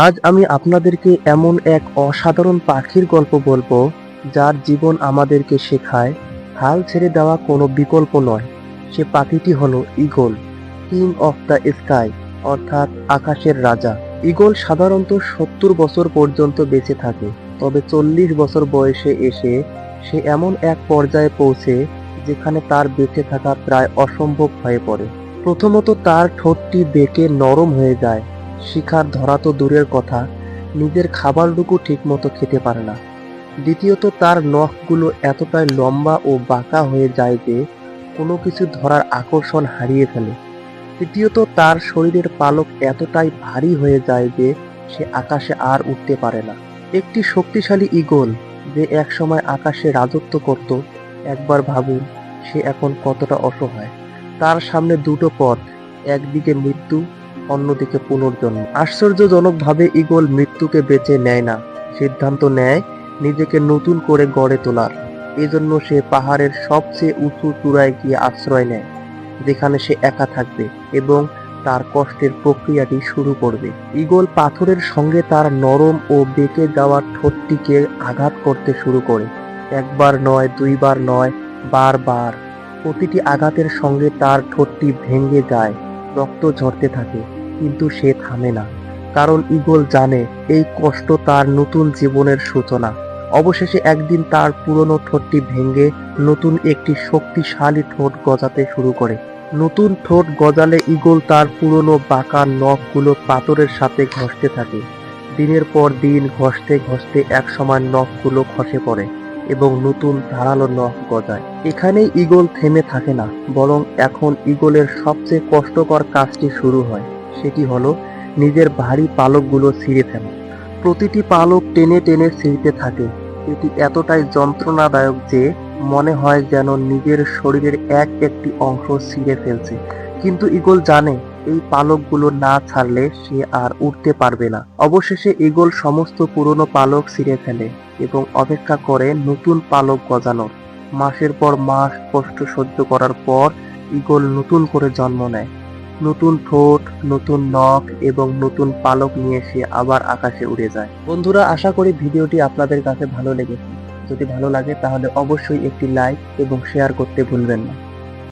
আজ আমি আপনাদেরকে এমন এক অসাধারণ পাখির গল্প বলব, যার জীবন আমাদেরকে শেখায়। হাল ছেড়ে দেওয়া কোনো বিকল্প নয়। সে পাখিটি হলো eagle king of the sky, অর্থাৎ আকাশের রাজা। ইগল সাধারণত সত্তর বছর পর্যন্ত বেঁচে থাকে, তবে চল্লিশ বছর বয়সে এসে সে এমন এক পর্যায়ে পৌঁছে, যেখানে তার বেঁচে থাকা প্রায় অসম্ভব হয়ে পড়ে। প্রথমত তার ঠোঁটটি বেঁকে নরম হয়ে যায় শিকার ধরা তো দূরের কথা, নিজের খাবারটুকু ঠিকমতো খেতে পারে না। দ্বিতীয়ত, তার নখগুলো এতটাই লম্বা ও বাঁকা হয়ে যায় যে কোনো কিছু ধরার আকর্ষণ হারিয়ে ফেলে। তৃতীয়ত, তার শরীরের পালক এতটাই ভারী হয়ে যায় যে সে আকাশে আর উঠতে পারে না। একটি শক্তিশালী ইগল যে একসময় আকাশে রাজত্ব করত, একবার ভাবুন, সে এখন কতটা অসহায়। তার সামনে দুটো পথ, একদিকে মৃত্যু অন্যদিকে পুনর্জন্ম। আশ্চর্যজনকভাবে ইগল মৃত্যুকে বেছে নেয় না। সিদ্ধান্ত নেয় নিজেকে নতুন করে গড়ে তোলার। এজন্য সে পাহাড়ের সবচেয়ে উঁচু চূড়ায় গিয়ে আশ্রয় নেয়, যেখানে সে একা থাকবে এবং তার কষ্টের প্রক্রিয়াটি শুরু করবে। ইগল পাথরের সঙ্গে তার নরম ও বেঁকে যাওয়া ঠোঁটটিকে আঘাত করতে শুরু করে। একবার নয়, দুইবার নয়, বারবার। প্রতিটি আঘাতের সঙ্গে তার ঠোঁটটি ভেঙে যায়, রক্ত ঝরতে থাকে। কিন্তু সে থামে না, কারণ ইগল জানে এই কষ্ট তার নতুন জীবনের সূচনা। অবশেষে একদিন তার পুরনো ঠোঁটটি ভেঙে নতুন একটি শক্তিশালী ঠোঁট গজাতে শুরু করে। নতুন ঠোঁট গজালে ইগল তার পুরনো বাঁকা নখগুলো পাথরের সাথে ঘষতে থাকে। দিনের পর দিন ঘষতে ঘষতে একসময় নখগুলো খসে পড়ে এবং নতুন ধারালো নখ গজায়। এখানেই ইগল থেমে থাকে না, বরং এখন ইগলের সবচেয়ে কষ্টকর কাজটি শুরু হয়। সেটি হলো নিজের ভারী পালকগুলো ছিঁড়ে ফেলা। প্রতিটি পালক টেনে টেনে ছিঁড়তে থাকে। এটি এতটাই যন্ত্রণাদায়ক যে মনে হয় যেন নিজের শরীরের এক একটি অংশ ছিঁড়ে ফেলছে। কিন্তু ইগল জানে, এই পালকগুলো না ছাড়লে সে আর উঠতে পারবে না। অবশেষে ইগল সমস্ত পুরনো পালক ছিঁড়ে ফেলে এবং অপেক্ষা করে নতুন পালক গজানোর। মাসের পর মাস কষ্ট সহ্য করার পর ইগল নতুন করে জন্ম নেয়। নতুন ঠোঁট, নতুন নখ এবং নতুন পালক নিয়ে সে আবার আকাশে উড়ে যায়। বন্ধুরা, আশা করি ভিডিওটি আপনাদের কাছে ভালো লেগেছে। যদি ভালো লাগে, তাহলে অবশ্যই একটি লাইক এবং শেয়ার করতে ভুলবেন না।